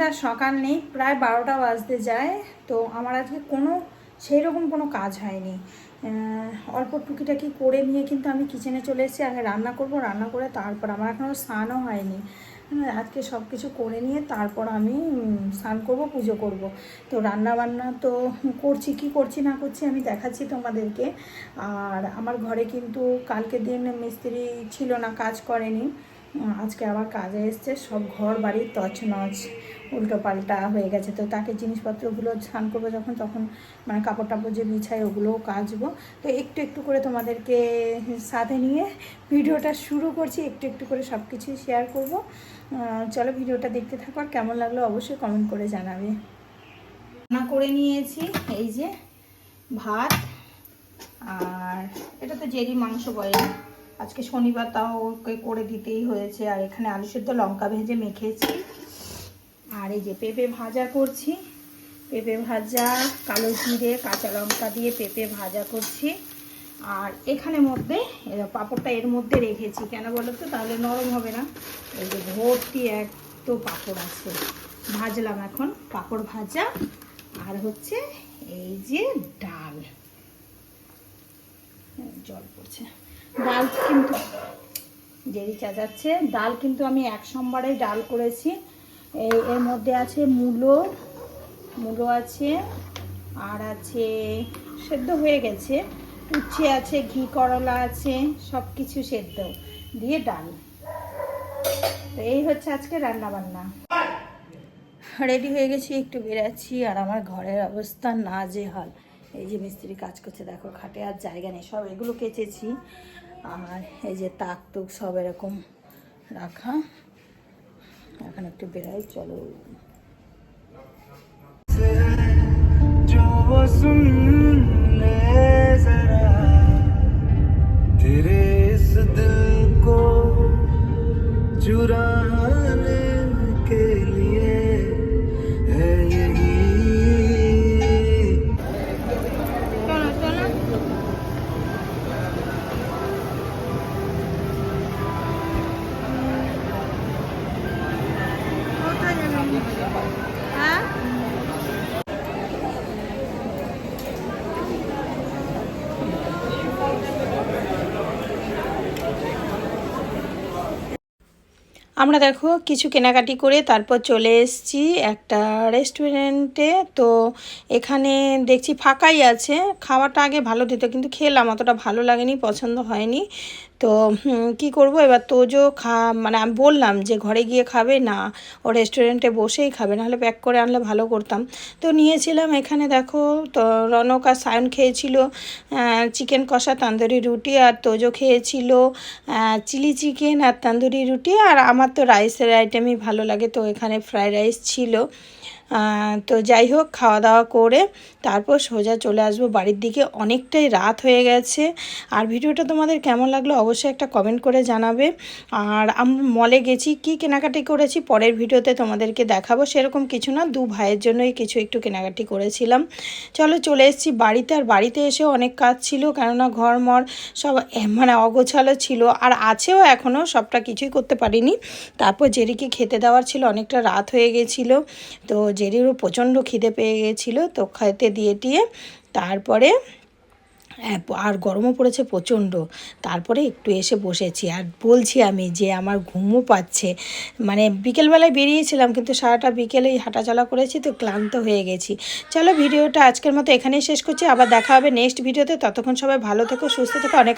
কিন্তু আর সকাল নেই প্রায় বারোটা বাজতে যায়। তো আমার আজকে কোনো সেই রকম কোনো কাজ হয়নি। অল্প টুকিটাকি করে নিয়ে কিন্তু আমি কিচেনে চলে এসেছি আগে রান্না করব রান্না করে তারপর আমার এখনও স্নানও হয়নি। হ্যাঁ, আজকে সব কিছু করে নিয়ে তারপর আমি স্নান করব পুজো করব। তো রান্না বান্না তো করছি কি করছি না করছি আমি দেখাচ্ছি তোমাদেরকে। আর আমার ঘরে কিন্তু কালকে দিন মিস্ত্রি ছিল না কাজ করেনি। আজকে আবার কাজে এসছে, সব ঘর বাড়ি তছনছ উল্টো পাল্টা হয়ে গেছে। তো তাকে জিনিসপত্রগুলো স্নান করব যখন, তখন মানে কাপড় টাপড় যে বিছাই ওগুলোও কাচবো। তো একটু একটু করে তোমাদেরকে সাথে নিয়ে ভিডিওটা শুরু করছি, একটু একটু করে সব কিছুই শেয়ার করব। চলো ভিডিওটা দেখতে থাকো আর কেমন লাগল অবশ্যই কমেন্ট করে জানাবে। রান্না করে নিয়েছি, এই যে ভাত আর এটা তো জেরি মাংস বলে আজকে শনিবার তাও ওকে করে দিতেই হয়েছে। আর এখানে আলু সেদ্ধ লঙ্কা ভেজে মেখেছি। আর এই যে পেঁপে ভাজা করছি। পেঁপে ভাজা, কালো জিরে, কাঁচা লঙ্কা দিয়ে পেঁপে ভাজা করছি। আর এখানে মধ্যে পাঁপড়টা এর মধ্যে রেখেছি। কেন বলো তো? তাহলে নরম হবে না। এই যে ভর্তি এক তো পাঁপড় আছে। ভাজলাম এখন পাঁপড় ভাজা। আর হচ্ছে এই যে ডাল। জল পড়ছে। ডাল কিন্তু জেরি চাচাচ্ছে ডাল কিন্তু আমি এক সোমবারে ডাল করেছি। এই এর মধ্যে আছে মূলো মূলো আছে, আর আছে সেদ্ধ হয়ে গেছে। উচ্ছে আছে, ঘি, করলা আছে সব কিছু সেদ্ধ দিয়ে ডাল। তো এই হচ্ছে আজকে রান্না বান্না রেডি হয়ে গেছি, একটু বেরাচ্ছি, আর আমার ঘরের অবস্থা না যে হাল এই যে মিস্ত্রি কাজ করছে দেখো খাটে আর জায়গা নেই সব এগুলো কেচেছি আর এই যে তাক তুক সব এরকম রাখা এখন একটু বেরাই চলো जो वो सुन ले जरा तेरे इस दिल को चुराने আমরা দেখো কিছু কেনাকাটি করে তারপর চলে এসেছি একটা রেস্টুরেন্টে। তো এখানে দেখছি ফাঁকাই আছে। খাওয়াটা আগে ভালো দিত, কিন্তু খেলাম, অতটা ভালো লাগেনি, পছন্দ হয়নি। তো কি করব? এবার তোজো খা মানে আমি বললাম যে ঘরে গিয়ে খাবে? না, ও রেস্টুরেন্টে বসেই খাবে, নাহলে প্যাক করে আনলে ভালো করতাম। তো নিয়েছিলাম এখানে দেখো, তো রনক আর সায়ন খেয়েছিল চিকেন কষা তান্দুরি রুটি আর তোজো খেয়েছিল চিলি চিকেন আর তান্দুরি রুটি, আর আমার তো রাইসের আইটেমই ভালো লাগে। তো এখানে ফ্রাইড রাইস ছিল। তো যাই হোক খাওয়া দাওয়া করে তারপর সোজা চলে আসব বাড়ির দিকে। অনেকটাই রাত হয়ে গেছে। আর ভিডিওটা তোমাদের কেমন লাগল অবশ্যই একটা কমেন্ট করে জানাবে। আর আমরা মলে গেছি, কি কেনাকাটি করেছি পরের ভিডিওতে তোমাদেরকে দেখাবো। সেরকম কিছু না, দু ভাইয়ের জন্যই কিছু একটু কেনাকাটি করেছিলাম। চলো চলে এসেছি বাড়িতে। আর বাড়িতে এসেও অনেক কাজ ছিল, কেননা ঘর মর সব মানে অগোছালো ছিল। আর আছেও এখনও সবটা কিছুই করতে পারিনি। তারপর জেরিকে খেতে দেওয়ার ছিল, অনেকটা রাত হয়ে গেছিল। তো জেরিরও প্রচণ্ড খিদে পেয়ে গেছিল তো খেতে দিয়ে টিয়ে তারপরে আর গরমও পড়েছে প্রচণ্ড। তারপরে একটু এসে বসেছি। আর বলছি আমি যে আমার ঘুমও পাচ্ছে। মানে বিকেলবেলায় বেরিয়েছিলাম, কিন্তু সারাটা বিকেলেই হাঁটাচলা করেছি, তো ক্লান্ত হয়ে গেছি। চলো ভিডিওটা আজকের মতো এখানেই শেষ করছি। আবার দেখা হবে নেক্সট ভিডিওতে। ততক্ষণ সবাই ভালো থেকো, সুস্থ থেকো। অনেক